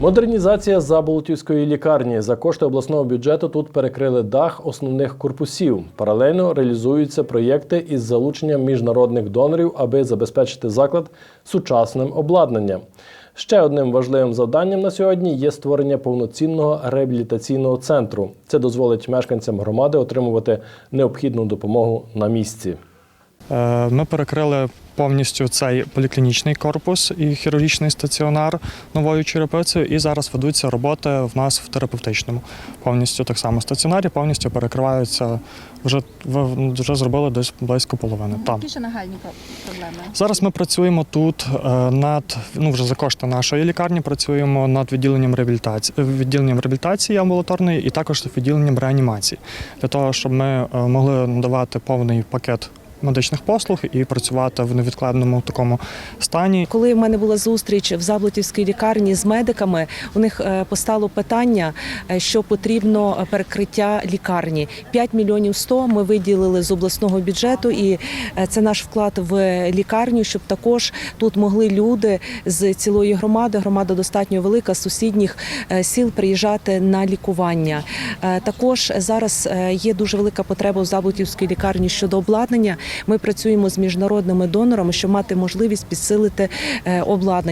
Модернізація Заболотівської лікарні. За кошти обласного бюджету тут перекрили дах основних корпусів. Паралельно реалізуються проєкти із залученням міжнародних донорів, аби забезпечити заклад сучасним обладнанням. Ще одним важливим завданням на сьогодні є створення повноцінного реабілітаційного центру. Це дозволить мешканцям громади отримувати необхідну допомогу на місці. Е, Ми перекрили повністю цей поліклінічний корпус і хірургічний стаціонар новою черепицею. І зараз ведуться роботи в нас в терапевтичному. Повністю так само стаціонарі, повністю перекриваються. Вже вже зробили десь близько половини. Там Які ще нагальні проблеми? зараз ми працюємо тут е, над ну вже за кошти нашої лікарні. Працюємо над відділенням реабілітації відділенням реабілітації амбулаторної і також відділенням реанімації для того, щоб ми е, могли надавати повний пакет медичних послуг і працювати в невідкладному такому стані. Коли в мене була зустріч в Заблотівській лікарні з медиками, у них е, постало питання, е, що потрібно перекриття лікарні. 5 мільйонів 100 ми виділили з обласного бюджету, і е, це наш вклад в лікарню, щоб також тут могли люди з цілої громади. Громада достатньо велика з сусідніх сіл приїжджати на лікування. Також зараз є дуже велика потреба в Заблотівській лікарні щодо обладнання. Ми працюємо з міжнародними донорами, щоб мати можливість підсилити е, обладнання.